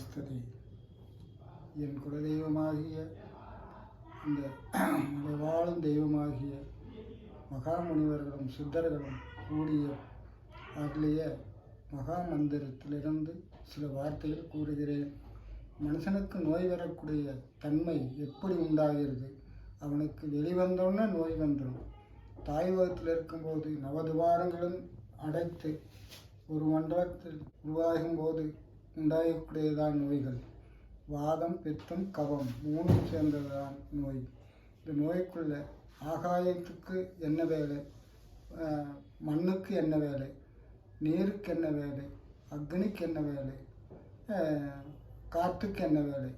நமஸ்ததே என் குலதெய்வமாகிய இந்த வாழும் தெய்வமாகிய மகாமுனிவர்களும் சித்தர்களும் கூடிய அகிலிய மகா மந்திரத்திலிருந்து சில வார்த்தைகள் கூறுகிறேன். மனுஷனுக்கு நோய் வரக்கூடிய தன்மை எப்படி உண்டாகிறது? அவனுக்கு வெளிவந்தோன்னே நோய் வந்துடும். தாய் வகத்தில் இருக்கும்போது நவதுவாரங்களும் அடைத்து ஒரு மண்டலத்தில் உருவாகும் போது உண்டாகக்கூடியதான் நோய்கள். வாதம் பித்தம் கவம் மூணும் சேர்ந்ததுதான் நோய். இந்த நோய்க்குள்ள ஆகாயத்துக்கு என்ன வேலை? மண்ணுக்கு என்ன வேலை? நீருக்கு என்ன வேலை? அக்னிக்கு என்ன வேலை? காற்றுக்கு என்ன வேலை?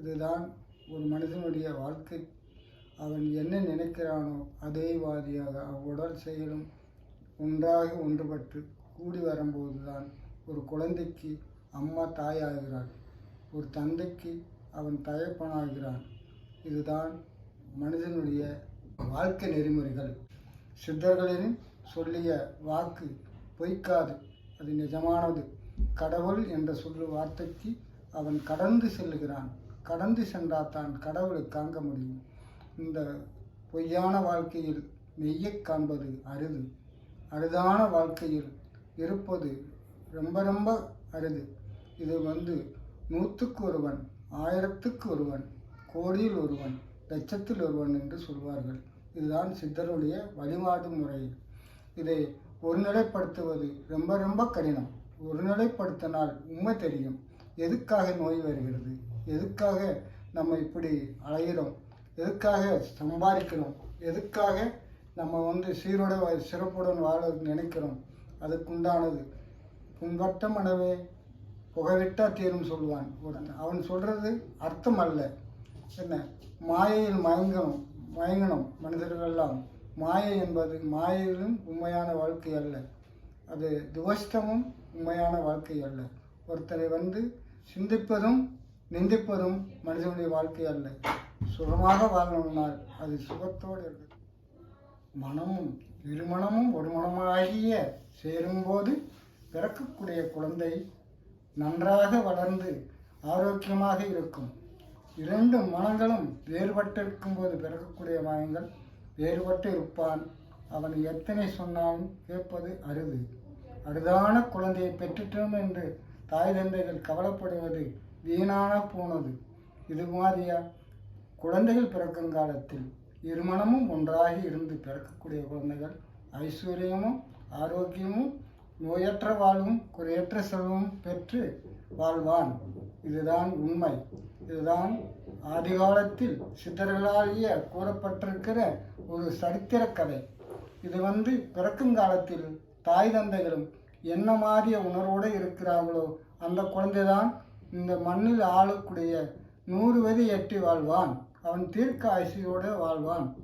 இதுதான் ஒரு மனிதனுடைய வாழ்க்கை. அவன் என்ன நினைக்கிறானோ அதே வாதியாக அவ்வுடல் செயலும் ஒன்றாக ஒன்றுபட்டு கூடி வரும்போதுதான் ஒரு குழந்தைக்கு அம்மா தாயாகிறாள். ஒரு தந்தைக்கு அவன் தயப்பனாகிறான் இதுதான் மனிதனுடைய வாழ்க்கை நெறிமுறைகள். சித்தர்களின் சொல்லிய வாக்கு பொய்க்காது. அது நிஜமானது. கடவுள் என்ற சொல்லு வார்த்தைக்கு அவன் கடந்து செல்லுகிறான். கடந்து சென்றால் தான் கடவுளை காண்க முடியும். இந்த பொய்யான வாழ்க்கையில் மெய்யைக் காண்பது அரிது. அரிதான வாழ்க்கையில் இருப்பது ரொம்ப ரொம்ப அரிது. இது வந்து நூற்றுக்கு ஒருவன் ஆயிரத்துக்கு ஒருவன் கோடியில் ஒருவன் லட்சத்தில் ஒருவன் என்று சொல்வார்கள். இதுதான் சித்தருடைய வழிபாடு முறை. இதை ஒருநிலைப்படுத்துவது ரொம்ப ரொம்ப கடினம். ஒருநிலைப்படுத்தினால் உண்மை தெரியும். எதுக்காக நோய் வருகிறது? எதுக்காக நம்ம இப்படி அலைகிறோம் எதுக்காக சம்பாதிக்கிறோம்? எதுக்காக நம்ம வந்து சீரோட சிறப்புடன் வாழ நினைக்கிறோம்? அதுக்குண்டானது புண்பட்ட மனவே புகவிட்டா தீரும் சொல்லுவான் ஒருத்தன். அவன் சொல்றது அர்த்தம் அல்ல. என்ன? மாயையில் மயங்கணும் மயங்கணும் மனிதர்களெல்லாம். மாயை என்பது மாயையிலும் உண்மையான வாழ்க்கை அல்ல. அது துவஷ்டமும் உண்மையான வாழ்க்கை அல்ல. ஒருத்தரை வந்து சிந்திப்பதும் நிந்திப்பதும் மனிதனுடைய வாழ்க்கை அல்ல. சுகமாக வாழணும்னால் அது சுகத்தோடு இருக்கு மனமும் இருமணமும் ஒரு மனமாகிய சேரும்போது பிறக்கக்கூடிய குழந்தை நன்றாக வளர்ந்து ஆரோக்கியமாக இருக்கும். இரண்டு மனங்களும் வேறுபட்டிருக்கும் போது பிறக்கக்கூடிய மாயங்கள் வேறுபட்டு இருப்பான். அவன் எத்தனை சொன்னாலும் கேட்பது அருது. அருதான குழந்தையை பெற்றுட்டோம் என்று தாய் தந்தைகள் கவலைப்படுவது வீணான போனது. இது மாதிரியா? குழந்தைகள் பிறக்கும் காலத்தில் இருமணமும் ஒன்றாகி இருந்து பிறக்கக்கூடிய குழந்தைகள் ஐஸ்வர்யமும் ஆரோக்கியமும் நோயற்ற வாழ்வும் குறையற்ற செல்வம் பெற்று வாழ்வான். இதுதான் உண்மை. இதுதான் ஆதிகாலத்தில் சித்தர்களாகிய கூறப்பட்டிருக்கிற ஒரு சரித்திர கதை. இது வந்து பிறக்கும் காலத்தில் தாய் தந்தைகளும் என்ன மாதிரிய உணர்வோடு இருக்கிறார்களோ அந்த குழந்தைதான் இந்த மண்ணில் ஆளக்கூடிய நூறு வயது எட்டி வாழ்வான். அவன் தீர்க்க ஆயுசியோடு வாழ்வான்.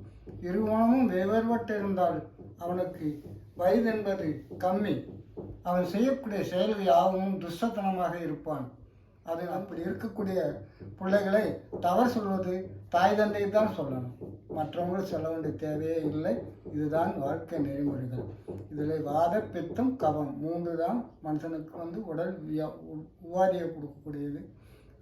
இருவனமும் வெவ்வேறுபட்டிருந்தால் அவனுக்கு வயது என்பது கம்மி. அவன் செய்யக்கூடிய செயல்கள் யாவும் துஷ்டத்தனமாக இருப்பான். அது அப்படி இருக்கக்கூடிய பிள்ளைகளை தவறு சொல்வது தாய் தந்தை தான் சொல்லணும். மற்றவங்களும் சொல்ல வேண்டிய தேவையே இல்லை. இதுதான் வாழ்க்கை நெறிமுறைகள். இதில் வாத பித்தம் கவம் மூன்று தான் மனுஷனுக்கு வந்து உடல் உபாதியை கொடுக்கக்கூடியது.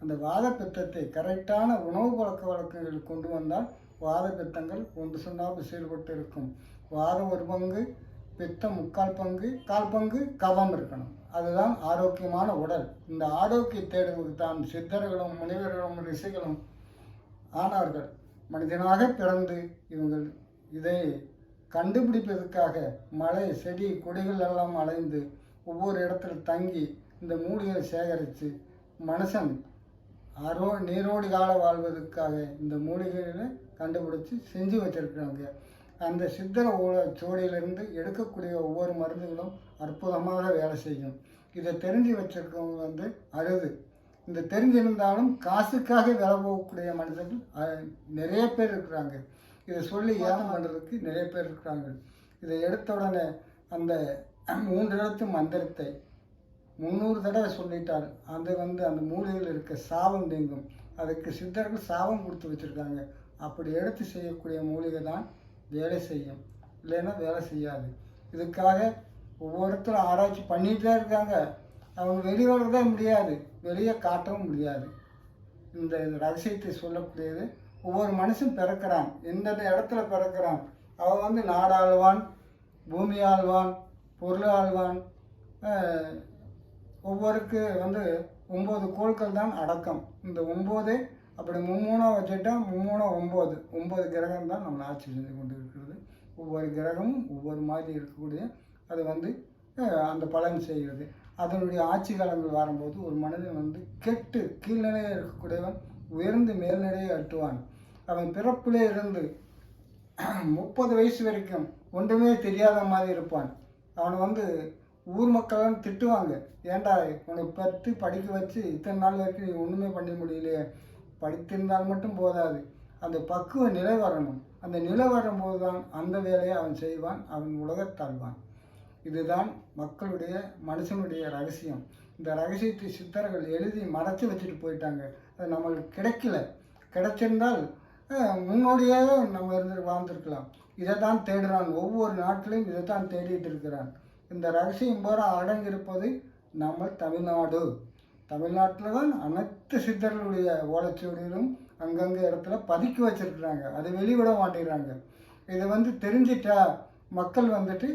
அந்த வாத பித்தத்தை கரெக்டான உணவு பழக்க வழக்கங்கள் கொண்டு வந்தால் வாத பித்தங்கள் ஒன்று சொன்னால் செயல்பட்டு இருக்கும். வாதம் ஒரு பங்கு பித்தம் முக்கால் பங்கு கால் பங்கு கவம் இருக்கணும். அதுதான் ஆரோக்கியமான உடல். இந்த ஆரோக்கிய தேடலுக்கு தான் சித்தர்களும் முனிவர்களும் ரிஷிகளும் ஆனார்கள் மனிதனாக பிறந்து இவங்கள் இதை கண்டுபிடிப்பதற்காக மலை செடி கொடிகள் எல்லாம் அலைந்து ஒவ்வொரு இடத்துல தங்கி இந்த மூலிகை சேகரித்து மனுஷன் அரோ நீரோடி கால வாழ்வதற்காக இந்த மூலிகைகளை கண்டுபிடிச்சி செஞ்சு வச்சிருக்கிறாங்க. அந்த சித்தர ஓ சோடியிலிருந்து எடுக்கக்கூடிய ஒவ்வொரு மருந்துகளும் அற்புதமாக வேலை செய்யும். இதை தெரிஞ்சு வச்சிருக்கவங்க வந்து அழுது. இந்த தெரிஞ்சிருந்தாலும் காசுக்காக வேலை போகக்கூடிய மனிதர்கள் நிறைய பேர் இருக்கிறாங்க. இதை சொல்லி ஏதம் பண்ணுறதுக்கு நிறைய பேர் இருக்கிறாங்க. இதை எடுத்த உடனே அந்த மூன்று இடத்து மந்திரத்தை முந்நூறு தடவை சொல்லிட்டால் அது வந்து அந்த மூலிகையில் இருக்க சாபம் நீங்கும். அதுக்கு சித்தர்கள் சாபம் கொடுத்து வச்சுருக்காங்க. அப்படி எடுத்து செய்யக்கூடிய மூலிகை தான் வேலை செய்யும். இல்லைன்னா வேலை செய்யாது. இதுக்காக ஒவ்வொருத்தரும் ஆராய்ச்சி பண்ணிகிட்டே இருக்காங்க. அவங்க வெளிவரவே முடியாது. வெளியே காட்டவும் முடியாது. இந்த ரகசியத்தை சொல்லக்கூடியது ஒவ்வொரு மனுஷன் பிறக்கிறான். எந்தெந்த இடத்துல பிறக்கிறான்? அவன் வந்து நாடாழ்வான் பூமி ஆழ்வான் பொருள் ஆழ்வான் ஒவ்வொருக்கு வந்து ஒம்பது கோள்கள் தான் அடக்கம். இந்த ஒம்பது அப்படி மும்மூணாக வச்சுட்டால் மும்மூணாக ஒம்பது. ஒம்பது கிரகம் தான் நம்ம ஆட்சி செஞ்சு கொண்டு இருக்கிறது ஒவ்வொரு கிரகமும் ஒவ்வொரு மாதிரி இருக்கக்கூடிய அது வந்து அந்த பலன் செய்கிறது. அதனுடைய ஆட்சி காலங்கள் வரும்போது ஒரு மனிதன் வந்து கெட்டு கீழ்நிலையாக இருக்கக்கூடியவன் உயர்ந்து மேல்நிலையை அட்டுவான். அவன் பிறப்பிலே இருந்து முப்பது வயசு வரைக்கும் ஒன்றுமே தெரியாத மாதிரி இருப்பான். அவனை வந்து ஊர் மக்கள்லாம் திட்டுவாங்க. ஏன்டா உனக்கு பத்து படிக்க வச்சு இத்தனை நாள் வரைக்கும் நீ ஒன்றுமே பண்ண முடியலையே. படித்திருந்தால் மட்டும் போதாது. அந்த பக்குவ நிலை வரணும் அந்த நிலை வரும்போது தான் அந்த வேலையை அவன் செய்வான் அவன் உலகத்தாழ்வான் இதுதான் மக்களுடைய மனுஷனுடைய ரகசியம். இந்த ரகசியத்தை சித்தர்கள் எழுதி மறைச்சி வச்சுட்டு போயிட்டாங்க. அது நம்மளுக்கு கிடைக்கல. கிடைச்சிருந்தால் முன்னோடியாகவே முன்னோடியாக நம்ம இருந்து வாழ்ந்திருக்கலாம். இதை தான் தேடுறான். ஒவ்வொரு நாட்டிலையும் இதை தான் தேடிட்டு இருக்கிறான். இந்த ரகசியம் பூரா அடங்கியிருப்பது நம்ம தமிழ்நாடு. தமிழ்நாட்டில் தான் அனைத்து சித்தர்களுடைய ஓலைச்சுவடிகளும் அங்கங்கே இடத்துல பதுக்கி வச்சுருக்குறாங்க. அதை வெளிவிட மாட்டேங்கிறாங்க. இதை வந்து தெரிஞ்சிட்டா மக்கள் வந்துட்டு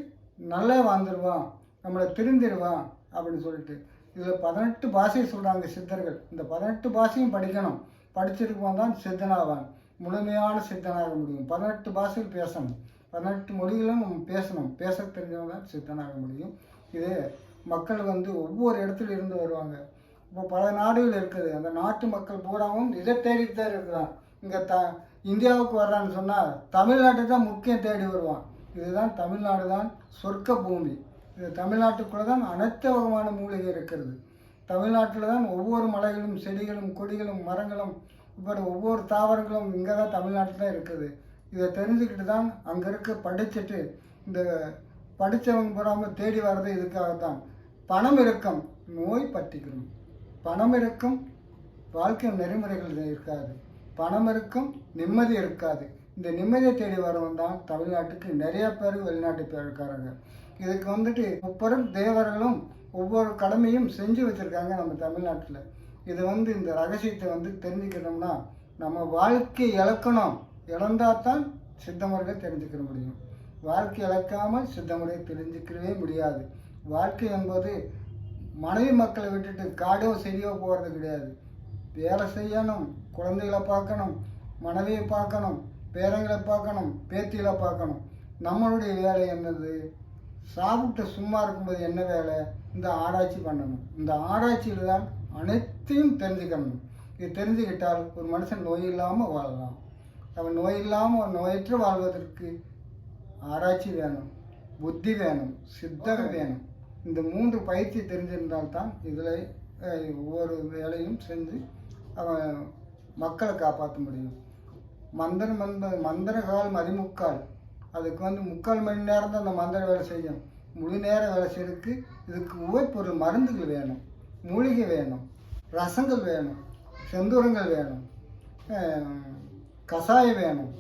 நல்லா வாழ்ந்துருவான் நம்மளை திருந்திடுவான் அப்படின்னு சொல்லிட்டு. இதில் பதினெட்டு பாஷையை சொல்கிறாங்க சித்தர்கள். இந்த பதினெட்டு பாஷையும் படிக்கணும். படிச்சிருக்கவன் தான் சித்தனாவான். முழுமையான சித்தனாக முடியும். பதினெட்டு பாஷையில் பேசணும். பதினெட்டு மொழிகளும் நம்ம பேசணும். பேச தெரிஞ்சவங்க தான் சித்தனாக முடியும். இது மக்கள் வந்து ஒவ்வொரு இடத்துல இருந்து வருவாங்க. இப்போ பல நாடுகள் இருக்குது. அந்த நாட்டு மக்கள் பூராவும் இதை தேடிட்டு தான் இருக்கிறான் இங்கே த இந்தியாவுக்கு வர்றான்னு சொன்னால் தமிழ்நாட்டை தான் முக்கியம் தேடி வருவான். இதுதான் தமிழ்நாடு தான் சொர்க்க பூமி. இது தமிழ்நாட்டுக்குள்ளே தான் அனைத்து வகமான மூலிகை இருக்கிறது. தமிழ்நாட்டில் தான் ஒவ்வொரு மலைகளும் செடிகளும் கொடிகளும் மரங்களும் இப்படி ஒவ்வொரு தாவரங்களும் இங்கே தான் தமிழ்நாட்டில் தான் இருக்குது. இதை தெரிஞ்சுக்கிட்டு தான் அங்கே இருக்க படிச்சுட்டு இந்த படித்தவங்க பூராமல் தேடி வர்றது இதுக்காக தான் பணம் இருக்கும் நோய் பற்றிக்கணும். பணம் இருக்கும் வாழ்க்கை நெறிமுறைகள் இருக்காது. பணம் இருக்கும் நிம்மதி இருக்காது. இந்த நிம்மதியை தேடி வரவன் தான் தமிழ்நாட்டுக்கு நிறைய பேர் வெளிநாட்டு பேர் இருக்காங்க இதுக்கு வந்துட்டு முப்பெரும் தேவர்களும் ஒவ்வொரு கடமையும் செஞ்சு வச்சுருக்காங்க நம்ம தமிழ்நாட்டில். இது வந்து இந்த ரகசியத்தை வந்து தெரிஞ்சுக்கணும்னா நம்ம வாழ்க்கை இழக்கணும். இழந்தால் தான் சித்த முறையை தெரிஞ்சுக்கிற முடியும். வாழ்க்கை இழக்காமல் சித்த முறையை தெரிஞ்சுக்கவே முடியாது. வாழ்க்கை என்பது மனைவி மக்களை விட்டுட்டு காடோ செடியோ போகிறது கிடையாது. வேலை செய்யணும் குழந்தைகளை பார்க்கணும் மனைவியை பார்க்கணும் பேரங்களை பார்க்கணும் பேத்திகளை பார்க்கணும். நம்மளுடைய வேலை என்னது? சாப்பிட்டு சும்மா இருக்கும்போது என்ன வேலை? இந்த ஆராய்ச்சி பண்ணணும். இந்த ஆராய்ச்சியில் தான் அனைத்தையும் தெரிஞ்சுக்கணும். இது தெரிஞ்சுக்கிட்டால் ஒரு மனுஷன் நோய் இல்லாமல் வாழலாம். அவன் நோய் இல்லாமல் நோயற்று வாழ்வதற்கு ஆராய்ச்சி வேணும் புத்தி வேணும் சித்தம் வேணும். இந்த மூன்று பயிற்சி தெரிஞ்சிருந்தால்தான் இதில் ஒவ்வொரு வேலையும் செஞ்சு அவன் மக்களை காப்பாற்ற முடியும். மந்திரம் என்பது மந்திரகால் மதிமுக்கால். அதுக்கு வந்து முக்கால் மணி நேரம் தான் அந்த மந்திர வேலை செய்யும். முழு நேர வேலை செய்யறதுக்கு இதுக்கு உவைப்பொருள் மருந்துகள் வேணும். மூலிகை வேணும். ரசங்கள் வேணும். செந்தூரங்கள் வேணும். கஷாயம் வேணும்.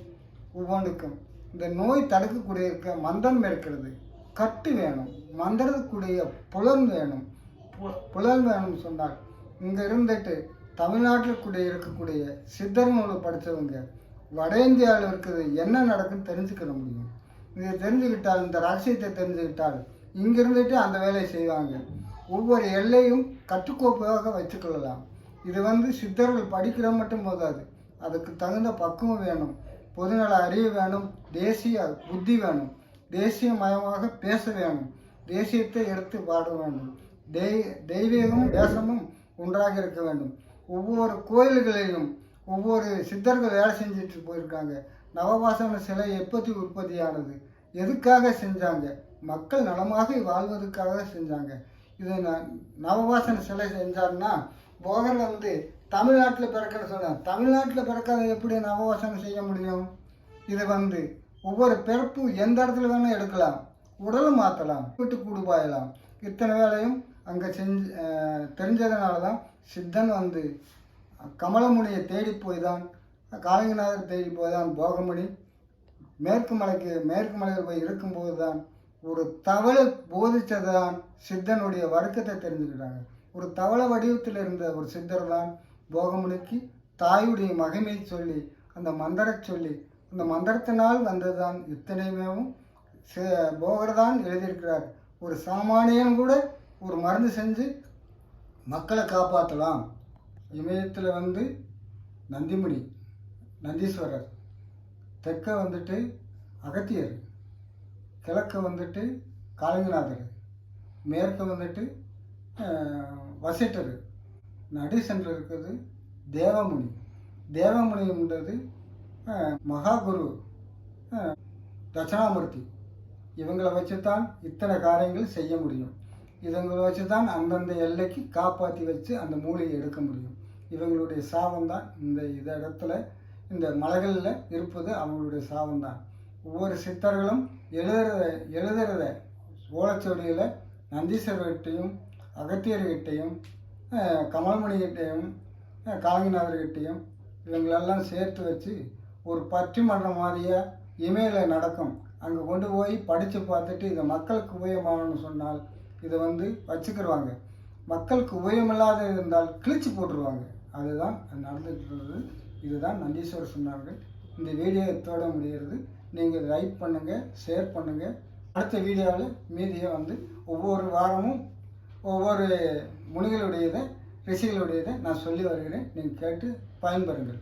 ஒவ்வொன்றுக்கும். இந்த நோய் தடுக்கக்கூடிய இருக்க மந்திரம் இருக்கிறது கட்டு வேணும். மந்திரத்துக்குரிய புலன் வேணும். பு- புலன் வேணும்னு சொன்னார். இங்கே இருந்துட்டு தமிழ்நாட்டில் கூட இருக்கக்கூடிய சித்தர் நூலை படித்தவங்க வட இந்தியாவில் இருக்கிறது என்ன நடக்குன்னு தெரிஞ்சுக்கிற முடியும். இதை தெரிஞ்சுக்கிட்டால் இந்த ரகசியத்தை தெரிஞ்சுக்கிட்டால் இங்கிருந்துட்டு அந்த வேலையை செய்வாங்க. ஒவ்வொரு எல்லையும் கட்டுக்கோப்பாக வச்சுக்கொள்ளலாம். இது வந்து சித்தர்கள் படிக்கிற மட்டும் போதாது. அதுக்கு தகுந்த பக்குவம் வேணும். பொதுநல அறிவு வேணும். தேசிய புத்தி வேணும். தேசியமயமாக பேச வேணும். தேசியத்தை எடுத்து பாட வேண்டும் தெய் தெய்வீகமும் தேசமும் ஒன்றாக இருக்க வேண்டும். ஒவ்வொரு கோயில்களிலும் ஒவ்வொரு சித்தர்கள் வேலை செஞ்சுட்டு போயிருக்காங்க. நவபாசன சிலை எப்பத்தி உற்பத்தியானது? எதுக்காக செஞ்சாங்க? மக்கள் நலமாக வாழ்வதற்காக செஞ்சாங்க. இது நான் நவபாசன சிலை செஞ்சாருன்னா போகர் வந்து தமிழ்நாட்டில் பிறக்கன்னு சொன்னார் தமிழ்நாட்டில் பிறக்காத எப்படி நவபாசனம் செய்ய முடியும்? இது வந்து ஒவ்வொரு பிறப்பும் எந்த இடத்துல வேணால் எடுக்கலாம். உடலை மாற்றலாம் வீட்டு கூடு பாயலாம். இத்தனை வேலையும் அங்கே செஞ்சு தெரிஞ்சதுனால தான் சித்தன் வந்து கமலமுனியை தேடி போய் தான் காளிங்கநாதர் தேடி போய் தான் போகமுடி மேற்கு மலைக்கு மேற்கு மலையில் போய் இருக்கும்போது தான் ஒரு தவளை போதிச்சதான் சித்தனுடைய வடுக்கத்தை தெரிஞ்சுக்கிட்டாங்க. ஒரு தவளை வடிவத்தில் இருந்த ஒரு சித்தர் தான் போகமுனிக்கு தாயுடைய மகிமை சொல்லி அந்த மந்திர சொல்லி அந்த மந்திரத்தினால் வந்ததுதான் இத்தனையுமேவும் போகர் தான் எழுதியிருக்கிறார். ஒரு சாமானியன் கூட ஒரு மருந்து செஞ்சு மக்களை காப்பாற்றலாம் இமயத்தில் வந்து நந்திமுடி நந்தீஸ்வரர் தெற்க வந்துட்டு அகத்தியர் கிழக்க வந்துட்டு காளிங்கநாதர் மேற்க வந்துட்டு வசிட்டர். நடு சென்று இருக்கிறது தேவமுனி. தேவமுனின்றது மகாகுரு அஹ், தட்சணாமூர்த்தி. இவங்களை வச்சு தான் இத்தனை காரியங்கள் செய்ய முடியும். இவங்களை வச்சு தான் அந்தந்த எல்லைக்கு காப்பாற்றி வச்சு அந்த மூலிகை எடுக்க முடியும். இவங்களுடைய சாபம் தான் இந்த இத இடத்துல இந்த மலைகளில் இருப்பது அவங்களுடைய சாபம் தான் ஒவ்வொரு சித்தர்களும் எழுதுறத எழுதுறத ஓலச்சொடியில் நந்தீஸ்வரர்கிட்டையும் அகத்தியர்கிட்டையும் கமல்மணிகிட்டையும் அஹ், காலங்கிநாதர்கிட்டையும் இவங்களெல்லாம் சேர்த்து வச்சு ஒரு பட்டிமன்றம் மாதிரியா இமெயிலில் நடக்கும். அங்கே கொண்டு போய் படித்து பார்த்துட்டு இதை மக்களுக்கு உபயோகமாகணும்னு சொன்னால் இதை வந்து வச்சுக்கிடுவாங்க மக்களுக்கு உபயோகமில்லாத இருந்தால் கிழிச்சு போட்டுருவாங்க. அதுதான் நடந்துகிட்டு இருந்தது இதுதான் நந்தீஸ்வரர் சொன்னார்கள். இந்த வீடியோ எத்தோட முடிகிறது. நீங்கள் லைக் பண்ணுங்கள் ஷேர் பண்ணுங்கள் அடுத்த வீடியோவில் மீதியை வந்து ஒவ்வொரு வாரமும் ஒவ்வொரு முனிகளுடையதை ரிஷிகளுடையதை நான் சொல்லி வருகிறேன். நீங்கள் கேட்டு பயன்பெறுங்கள்.